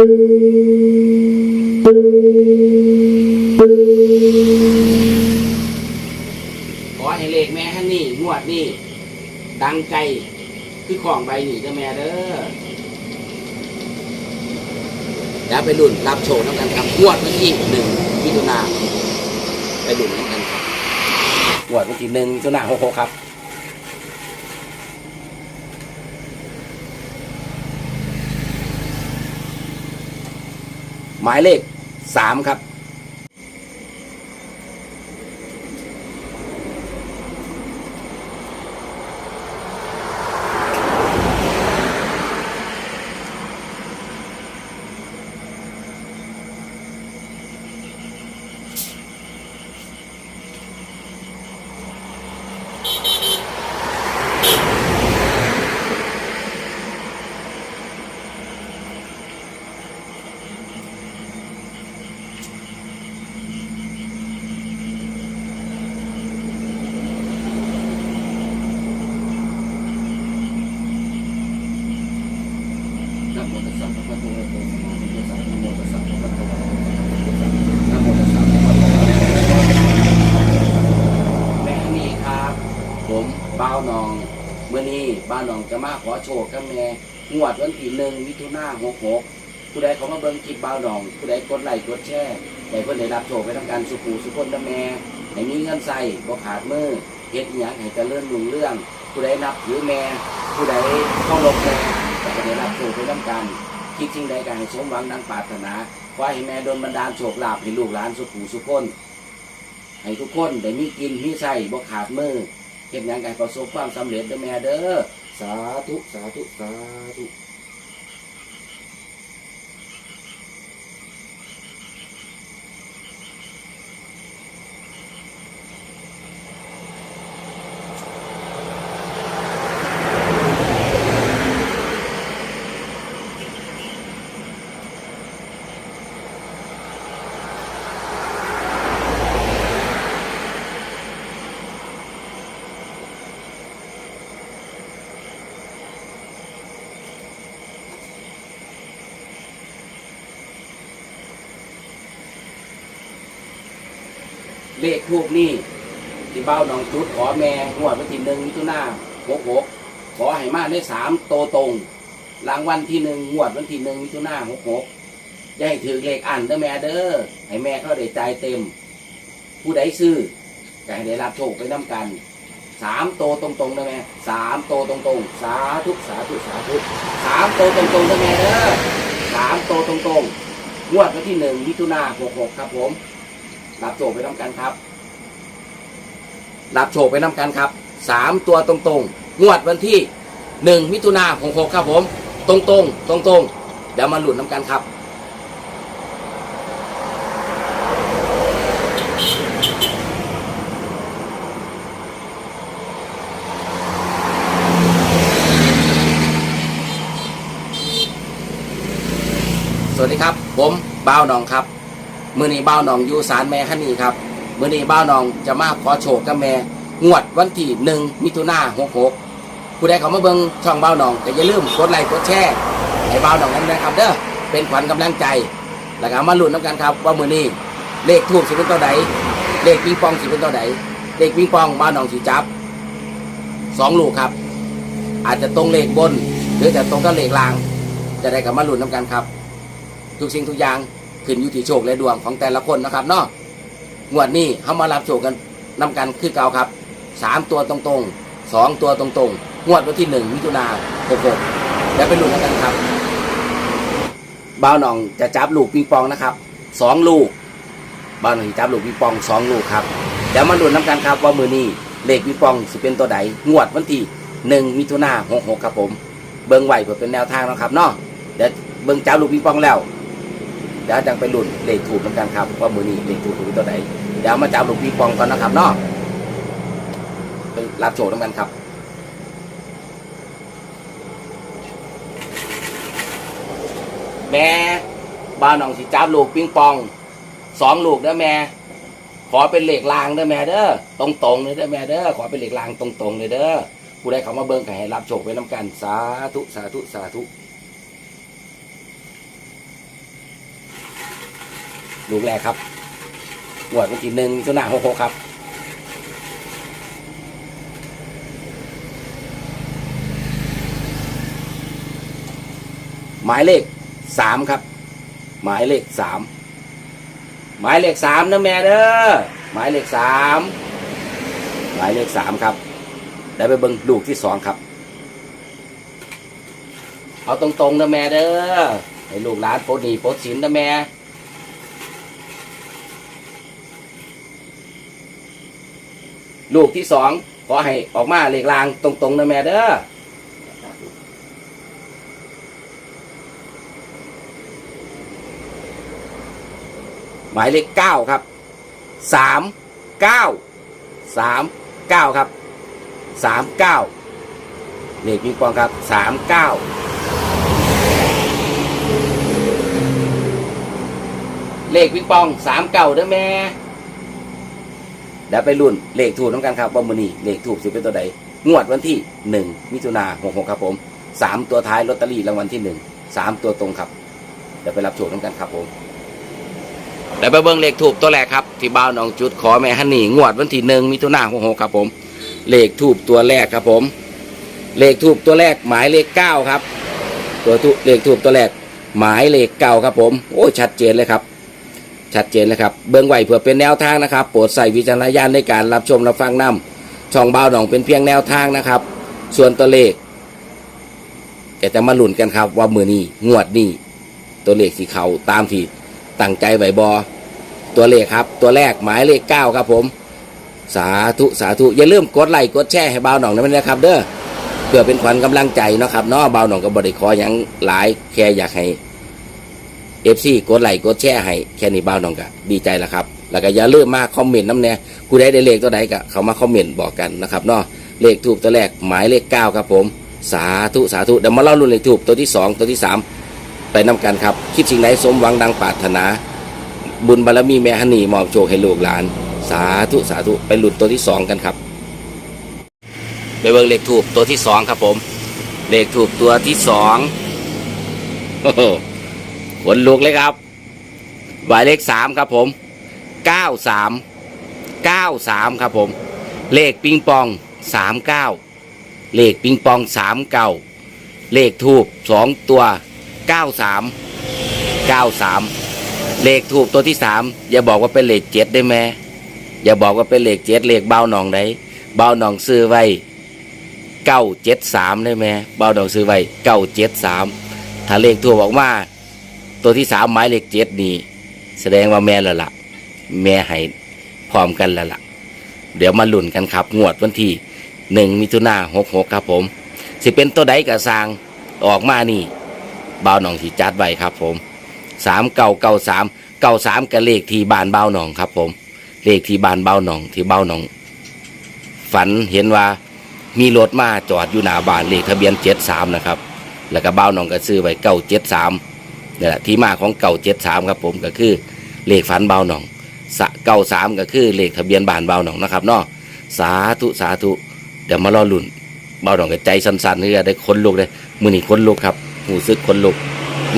ขอให้เลขแม่ฮันนี่งวดนี่ ดังใจคือของใบหนีเด้อแม่เด้อแล้วไปรุ่นรับโชว์น้ำกันครับงวดวันที่หนึ่งมิถุนาไปรุ่นน้ำกันครับงวดวันที่หนึ่งมิถุนาหกหกครับ หมายเลขสามครับ นะโมตัสสะภะคะวะโตอะระหะโตสัมมาสัมพุทธัสสะนะโมตัสสะภะคะวะโตอะระหะโตสัมมาสัมพุทธัสสะนะโมตัสสะภะคะวะโตอะระหะโตแม่นี่ครับ ผม บ้าวหนองเมื่อนี้บ้าวหนองจะมาขอโชคกับแม่งวดวันที่หนึ่งมิถุนาหกหกผู้ใดเขามาเบิ่งคลิปบ้าวหนอง ผู้ใดกดไลค์กดแชร์ให้เพิ่นได้รับโชคไปทำการสุขูสุคนนะแม่ให้มีเงินใส่บ่ขาดมือเฮ็ดอีหยังให้เจริญรุ่งเรื่อง ผู้ใดนับถือแม่ ผู้ใดเข้ารบแม่ก็จะได้รับโชคไปทำการคิดสิ่งใดก็ให้สมหวังดังปรารถนาขอให้แม่โดนบันดาลโชคลาภให้ลูกหลานสุขูสุคนให้ทุกคนได้มีกินมีใส่บ่ขาดมือ เฮ็ดหยังกันประสบความสำเร็จเด้อแม่เด้อสาธุสาธุสาธุ เลขทูกนี่ที่เบ้าหนองจุดขอแม่งวดวันที่หนึ่งมิถุนาหกหกขอให้มาได้สามโตตรงรางวัลที่หนึ่งงวดวันที่หนึ่งมิถุนาหกหกจะให้ถือเลขอันเด้อแม่เด้อให้แม่เขาได้ใจเต็ม ผู้ใดซื้อก็ให้ได้รับโชคไปน้ำกันสามโตตรงๆนะแม่สามโตตรงๆ สาธุสาธุสาธุสามโตตรงๆนะแม่เด้อสามโตตรงๆงวดวันที่หนึ่งมิถุนาหกหกครับผม รับโชคไปน้ำกันครับ รับโชคไปน้ำกันครับสามตัวตรงๆ งวดวันที่หนึ่งมิถุนาหกหกครับผม ตรงๆ ตรงๆ เดี๋ยวมาหลุดน้ำกันครับ สวัสดีครับ ผมบ้าวหนองครับ มือนี้บ้าวหนองอยู่สารแม่ฮันนี่ครับมือนี้บ้าวหนองจะมาขอโชคกับแม่งวดวันที่หนึ่งมิถุนาหกหกผู้ใดเขามาเบิ่งช่องบ้าวหนองก็อย่าลืมกดไลค์กดแชร์ให้บ้าวหนองนั้นนะครับเด้อเป็นขวัญกำลังใจ แล้วก็มาลุ้นน้ำกันครับ ว่ามือนี้เลขทูบสิเป็นตัวใดเลขปิงปองสิเป็นตัวใดเลขปิงปองบ้าวหนองสิจับสองลูกครับ อาจจะตรงเลขบน หรือจะตรงกับเลขล่าง จะได้กับมาลุ้นน้ำกันครับ ทุกสิ่งทุกอย่าง ขึ้นอยู่ที่โชคและดวงของแต่ละคนนะครับเนาะงวดนี้เขามารับโชคกันนำกันคือเก่าครับสามตัวตรงๆสองตัวตรงๆงวดวันที่หนึ่งมิถุนาหกหกแล้วไปลุ้นกันครับบ้าวหนองจะจับลูกปิงปองนะครับสองลูกบ้าวหนองจะจับลูกปิงปองสองลูกครับเดี๋ยวมาลุ้นน้ำกันครับว่ามือนี้เลขปิงปองสิเป็นตัวใดงวดวันที่หนึ่งมิถุนาหกหกครับผม เบิ้งไหวเพื่อเป็นแนวทางนะครับเนาะเดี๋ยวเบิ้งจับลูกปิงปองแล้ว เดี๋ยวจังไปหลุ้นเลขถูกเหมือนกันครับว่ามือนี้เลขถูกถูกตัวไหนเดี๋ยวมาจับลูกปีปองก่อนนะครับเนาะไปรับโจทย์กันครับแม่บ้านหนองสิจับลูกปิงปองสองลูกเด้อแม่ขอเป็นเหล็กรางเด้อแม่เด้อตรงตรงเลยเด้อแม่เด้อขอเป็นเหล็กรางตรงตรงเลยเด้อผู้ใดเขามาเบิ่งก็ให้รับโชคไปน้ำกันสาธุสาธุสาธุ ลูกแรกครับงวดวันที่หนึ่งมิถุนาหกหกครับหมายเลขสามครับ หมายเลขสามหมายเลขสามนะแม่เด้อหมายเลขสามหมายเลขสามครับได้ไปเบิ่งลูกที่สองครับ เอาตรงๆนะแม่เด้อให้ลูกหลานโปรดหนีโปรดสินนะแม่ ลูกที่สองขอให้ออกมาเลขลางตรงๆนะแม่เด้อหมายเลขเก้าครับสามเก้าสามเก้าครับสามเก้าเลขปิงปองครับสามเก้าเลขปิงปองสามเก้าเด้อแม่ เดี๋ยวไปรุ่นเลขถูกน้ำกันครับว่ามือนี้เลขถูกสิเป็นตัวใดงวดวันที่หนึ่งมิถุนาหกหกครับผมสามตัวท้ายลอตเตอรี่รางวัลที่หนึ่งสามตัวตรงครับ เดี๋ยวไปรับโชคน้ำกันครับผมเดี๋ยวไปเบิ่งเลขถูกตัวแรกครับ ที่บ้าวหนองจุดขอแม่ฮันนี่งวดวันที่หนึ่งมิถุนาหกหกครับผม เลขถูกตัวแรกครับผม เลขถูกตัวแรกหมายเลขเก้าครับ ตัวถูกเลขถูกตัวแรกหมายเลขเก้าครับผม โอ้ยชัดเจนเลยครับ ชัดเจนเลยครับ เบื้องไหวเพื่อเป็นแนวทางนะครับ โปรดใส่วิจารณญาณในการรับชมรับฟังนำช่องบ้าวหนองเป็นเพียงแนวทางนะครับ ส่วนตัวเลขก็จะมาลุ้นกันครับ ว่ามือนี้งวดนี้ตัวเลขสีเขาตามที่ตั้งใจไหวบอตัวเลขครับ ตัวแรกหมายเลขเก้าครับผม สาธุสาธุอย่าลืมกดไลค์กดแชร์ให้บ่าวหนองนะนะครับ เด้อเพื่อเป็นขวัญกำลังใจเนาะครับเนาะบ่าวหนองก็บริขออย่างหลายแค่อยากให้ เอฟซีกดไลค์กดแชร์ให้แค่นี้บ่าวหนองก็ดีใจแล้วครับ แล้วก็อย่าลืมมาคอมเมนต์น้ำแน่ผู้ใดได้เลขตัวใดก็เขามาคอมเมนต์บอกกันนะครับเนาะเลขถูกตัวแรกหมายเลขเก้าครับผม สาธุสาธุเดี๋ยวมาเล่ารุ่นเลขถูกตัวที่สองตัวที่สามไปนำกันครับ คิดสิ่งไหนสมหวังดังปรารถนา บุญบารมีแม่ฮันนี่มอบโชคให้ลูกหลาน สาธุสาธุไปหลุดตัวที่สองกันครับไปเบิ่งเลขถูกตัวที่สองครับผม เลขถูกตัวที่สองโอ้ ขนลุกเลยครับหมายเลขสามครับผมเก้าสามเก้าสามครับผม เลขปิงปองสามเก้าเลขปิงปองสามเก้าเลขถูกสองตัวเก้าสามเก้าสามเลขถูกตัวที่สามอย่าบอกว่าเป็นเลขเจ็ดได้ไหมอย่าบอกว่าเป็นเลขเจ็ดเลขเบาหนองไหนเบาหนองซื้อไว้เก้าเจ็ดสามได้ไหมเบาหนองซื้อไว้เก้าเจ็ดสามถ้าเลขถูกบอกว่า ตัวที่สามหมายเลขเจ็ดนี่แสดงว่าแม่ละละแม่ให้พร้อมกันล้วล่ะเดี๋ยวมาลุ้นกันครับ งวดวันที่หนึ่งมิถุนาหกหกครับผม สิเป็นตัวใดกระสร้างออกมานี่บ่าวหนองที่จัดไว้ครับผมสามเก้าเก้าสามเก้าสามกับเลขที่บ้านบ่าวหนองครับผม เลขที่บ้านบ่าวหนองที่บ่าวหนอง ฝันเห็นว่ามีรถมาจอดอยู่หน้าบ้านเลขทะเบียนเจ็ดสามนะครับ แล้วก็บ่าวหนองก็ซื้อไว้เก้าเจ็ดสาม นี่แหละที่มาของเก้าเจ็ดสามครับผมก็คือเลขฝันเบาหนองสะเก้าสามก็คือเลขทะเบียนบ้านเบาหนองนะครับเนาะสาธุสาธุเดี๋ยวมารอลุ่นเบาดองกับใจสั่นๆนี่ได้คนลุกเลยมือนี่คนลุกครับหูซึกคนลุก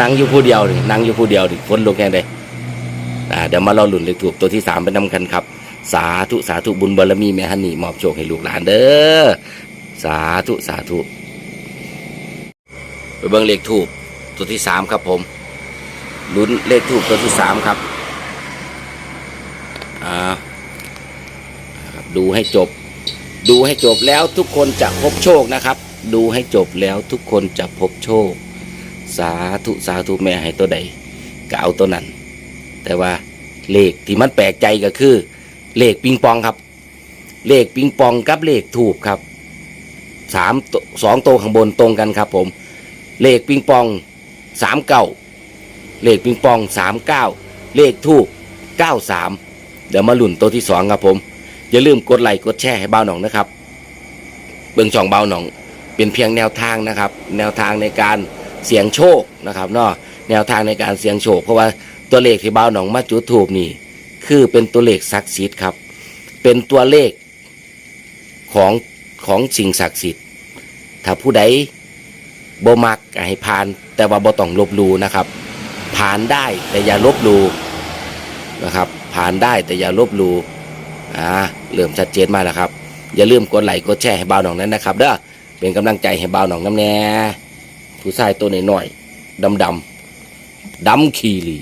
นั่งอยู่ผู้เดียวนี่นั่งอยู่ผู้เดียวนี่คนลุกแค่ใดอ่าเดี๋ยวมาราหลุนเลขถูกตัวที่สามไปนำกันครับ สาธุสาธุบุญบารมีแม่ฮันนี่มอบโชคให้ลูกหลานเด้อสาธุสาธุไปเบิ่งเลขถูกตัวที่สามครับผม ลุ้นเลขถูกตัวที่สามครับอ่าดูให้จบ ดูให้จบแล้วทุกคนจะพบโชคนะครับ ดูให้จบแล้วทุกคนจะพบโชค สาธุสาธุแม่ให้ตัวใดก็เอาตัวนั้น แต่ว่าเลขที่มันแปลกใจก็คือ เลขปิงปองครับ เลขปิงปองกับเลขถูกครับสามตัวสองตัวข้างบนตรงกันครับผม เลขปิงปองสามเก้า เลขปิงปองสามเก้าเลขถูกเก้าสามเดี๋ยวมาหลุ่นตัวที่สองครับผม อย่าลืมกดไลค์กดแชร์ให้เบาหนองนะครับ เบื้องช่องเบาหนอง เป็นเพียงแนวทางนะครับ แนวทางในการเสี่ยงโชคนะครับเนาะแนวทางในการเสี่ยงโชค เพราะว่าตัวเลขที่เบาหนองมาจุดถูกนี่คือเป็นตัวเลขศักดิ์สิทธิ์ครับ เป็นตัวเลขของของสิ่งศักดิ์สิทธิ์ ถ้าผู้ใดบ่มักให้ผ่าน แต่ว่าบ่ต้องลบลูนะครับ ผ่านได้แต่อย่าลบลูนะครับ ผ่านได้แต่อย่าลบลู่อ่าเริ่มชัดเจนมากแล้วครับ อย่าลืมกดไลค์กดแชร์ให้บ่าวหนองนั้นนะครับเด้อเป็นกำลังใจให้บ่าวหนองน้ำแน่ผู้ชายตัวหน้อยๆดำๆดำขีรี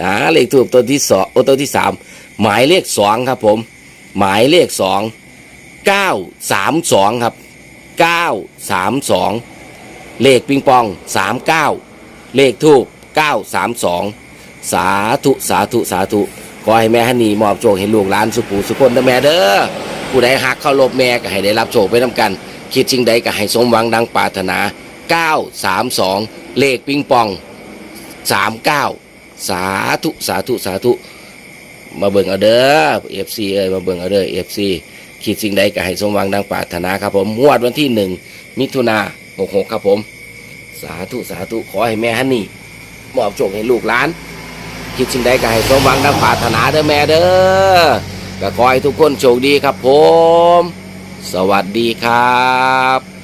นะเลขทูบตัวที่สองโอ้ตัวที่สามหมายเลขสองครับผม หมายเลขสองเก้าสามสองครับเก้าสามสองเลขปิงปองสามเก้า เลขทูบเก้าสามสาธุสาธุสาธุขอให้แม่ฮันนี่มอบโชคให้ลูกหลานสุขูสุคนนะแม่เด้อผู้ใดหักเคารพแม่ก็ให้ได้รับโชคไปนำกัน คิดจริงใดก็ให้สมหวังดังปรารถนา 932 เลขปิงปอง 39 สาธุสาธุสาธุมาเบิ่งเอาเด้อเอฟซีเอ้ยมาเบิ่งเอาเด้อเอฟซีคิดสิ่งใดก็ให้สมหวังดังปรารถนาครับผมงวดวันที่หนึ่งมิถุนาหกหกครับผม สาธุสาธุขอให้แม่ฮันนี่มอบโชคให้ลูกหลาน คิดสิ่งใดก็ให้สมหวังดังปรารถนาเด้อแม่เด้อก็ขอให้ทุกคนโชคดีครับผม สวัสดีครับ